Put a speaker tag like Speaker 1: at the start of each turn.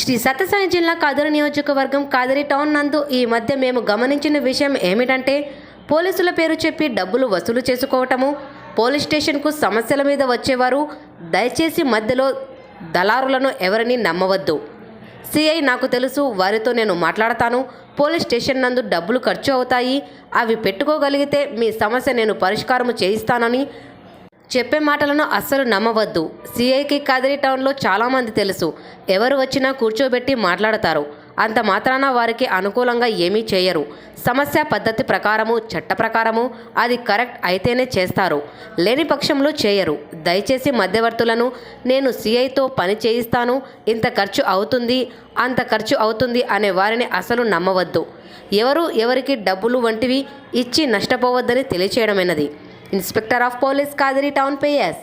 Speaker 1: శ్రీ సత్యసాయి జిల్లా కాదరి నియోజకవర్గం కాదరి టౌన్ నందు ఈ మధ్య మేము గమనించిన విషయం ఏమిటంటే పోలీసుల పేరు చెప్పి డబ్బులు వసూలు చేసుకోవటము పోలీస్ స్టేషన్కు సమస్యల మీద వచ్చేవారు దయచేసి మధ్యలో దళారులను ఎవరిని నమ్మవద్దు. సిఐ నాకు తెలుసు వారితో నేను మాట్లాడతాను పోలీస్ స్టేషన్ నందు డబ్బులు ఖర్చు అవుతాయి అవి పెట్టుకోగలిగితే మీ సమస్య నేను పరిష్కారం చేయిస్తానని చెప్పే మాటలను అస్సలు నమ్మవద్దు. సిఐకి కాదిరి టౌన్లో చాలామంది తెలుసు. ఎవరు వచ్చినా కూర్చోబెట్టి మాట్లాడతారు. అంత మాత్రాన వారికి అనుకూలంగా ఏమీ చేయరు. సమస్య పద్ధతి ప్రకారము చట్ట ప్రకారము అది కరెక్ట్ అయితేనే చేస్తారు. లేని పక్షంలో చేయరు. దయచేసి మధ్యవర్తులను నేను సిఐతో పని చేయిస్తాను ఇంత ఖర్చు అవుతుంది అంత ఖర్చు అవుతుంది అనే వారిని అసలు నమ్మవద్దు. ఎవరు ఎవరికి డబ్బులు వంటివి ఇచ్చి నష్టపోవద్దని తెలియచేయడమైనది. Inspector of police Kadiri town PS